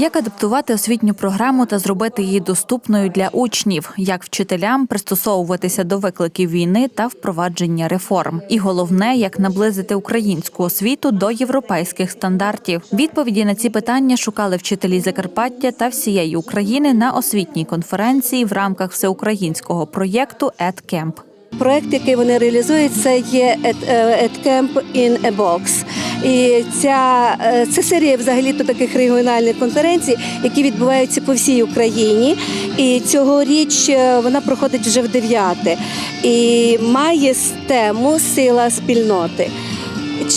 Як адаптувати освітню програму та зробити її доступною для учнів, як вчителям пристосовуватися до викликів війни та впровадження реформ, і головне, як наблизити українську освіту до європейських стандартів. Відповіді на ці питання шукали вчителі Закарпаття та всієї України на освітній конференції в рамках всеукраїнського проєкту «EdCamp». Проект, який вони реалізують, це є «Ed- е, «EdCamp in a Box». І ця е, це серія взагалі то таких регіональних конференцій, які відбуваються по всій Україні. І цьогоріч е, вона проходить вже в дев'яте і має тему Сила спільноти.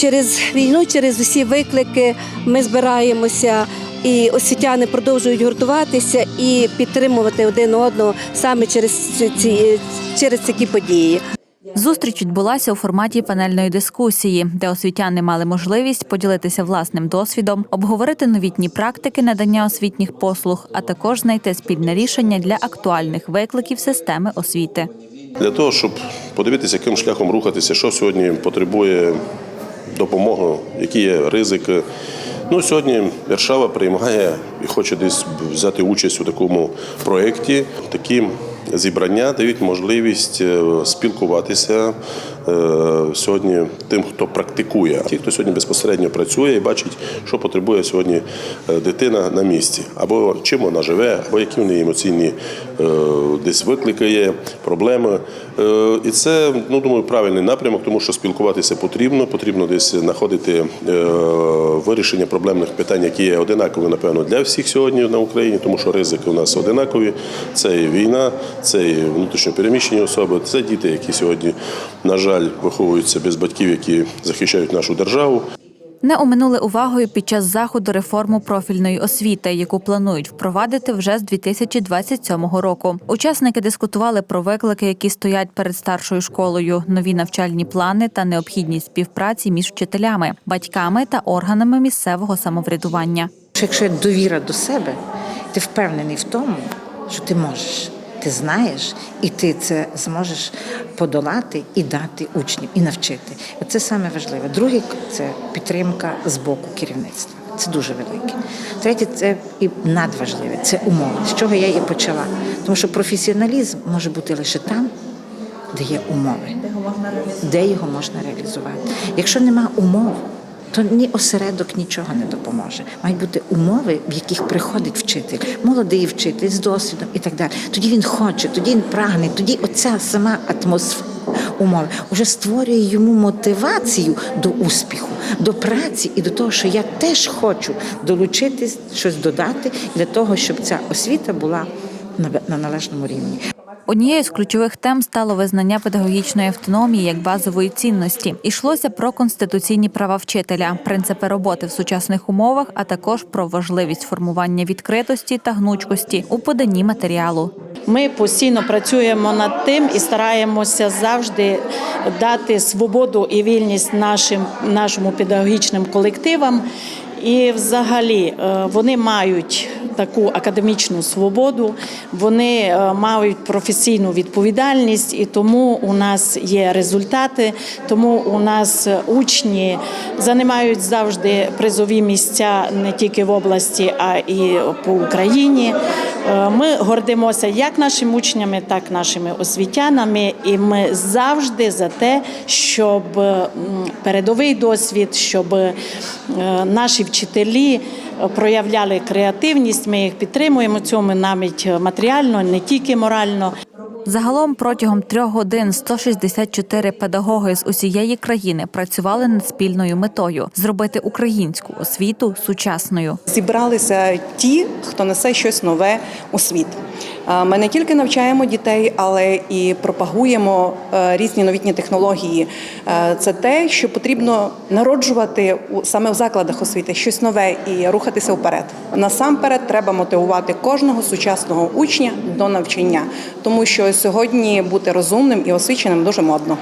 Через війну, через усі виклики ми збираємося. І освітяни продовжують гуртуватися і підтримувати один одного саме через ці- ці через такі події. Зустріч відбулася у форматі панельної дискусії, де освітяни мали можливість поділитися власним досвідом, обговорити новітні практики надання освітніх послуг, а також знайти спільне рішення для актуальних викликів системи освіти. Для того, щоб подивитися, яким шляхом рухатися, що сьогодні потребує допомоги, які є ризики. Ну, сьогодні Варшава приймає і хоче десь взяти участь у такому проєкті. Такі зібрання дають можливість е, спілкуватися сьогодні тим, хто практикує. Ті, хто сьогодні безпосередньо працює і бачить, що потребує сьогодні е, дитина на місці, або чим вона живе, або які в неї емоційні е, десь виклики є, проблеми. Е, І це, ну думаю, правильний напрямок, тому що спілкуватися потрібно. Потрібно десь знаходити е, вирішення проблемних питань, які є одинакові, напевно, для всіх сьогодні на Україні, тому що ризики у нас одинакові. Це і війна, це і внутрішньо переміщені особи, це діти, які сьогодні, на жаль, виховуються без батьків, які захищають нашу державу. Не оминули увагою під час заходу реформу профільної освіти, яку планують впровадити вже з 2027 року. Учасники дискутували про виклики, які стоять перед старшою школою, нові навчальні плани та необхідність співпраці між вчителями, батьками та органами місцевого самоврядування. Якщо є довіра до себе, ти впевнений в тому, що ти можеш, ти знаєш, і ти це зможеш подолати і дати учнів, і навчити. Це саме важливе. Друге це підтримка з боку керівництва. Це дуже велике. Третє, це і надважливе, це умови, з чого я і почала. Тому що професіоналізм може бути лише там, де є умови, де його можна реалізувати. Якщо нема умов, то ні осередок нічого не допоможе. Мають бути умови, в яких приходить вчитель, молодий вчитель з досвідом і так далі. Тоді він хоче, тоді він прагне, тоді оця сама атмосфера умови вже створює йому мотивацію до успіху, до праці і до того, що я теж хочу долучитись, щось додати для того, щоб ця освіта була на на належному рівні. Однією з ключових тем стало визнання педагогічної автономії як базової цінності. Ішлося про конституційні права вчителя, принципи роботи в сучасних умовах, а також про важливість формування відкритості та гнучкості у поданні матеріалу. Ми постійно працюємо над тим і стараємося завжди дати свободу і вільність нашим нашому педагогічним колективам. І, взагалі, е, вони мають таку академічну свободу, вони е, мають професійну відповідальність, і тому у нас є результати. Тому у нас учні займають завжди призові місця не тільки в області, а і по Україні. Е, Ми гордимося як нашими учнями, так і нашими освітянами, і ми завжди за те, щоб передовий досвід, щоб наші вчителі е, проявляли креативність. Ми їх підтримуємо цьому навіть матеріально, не тільки морально. Загалом протягом трьох годин 164 педагоги з усієї країни працювали над спільною метою зробити українську освіту сучасною. зібралися ті, хто несе щось нове у світ. Е, Ми не тільки навчаємо дітей, але і пропагуємо е, різні новітні технології. Е, Це те, що потрібно народжувати саме в закладах освіти щось нове і рухатися вперед. Насамперед треба мотивувати кожного сучасного учня до навчання, тому що сьогодні бути розумним і освіченим дуже модно.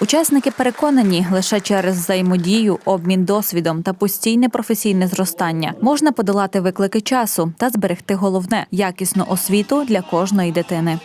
Учасники переконані, лише через взаємодію, обмін досвідом та постійне професійне зростання можна подолати виклики часу та зберегти головне якісну освіту для кожної дитини.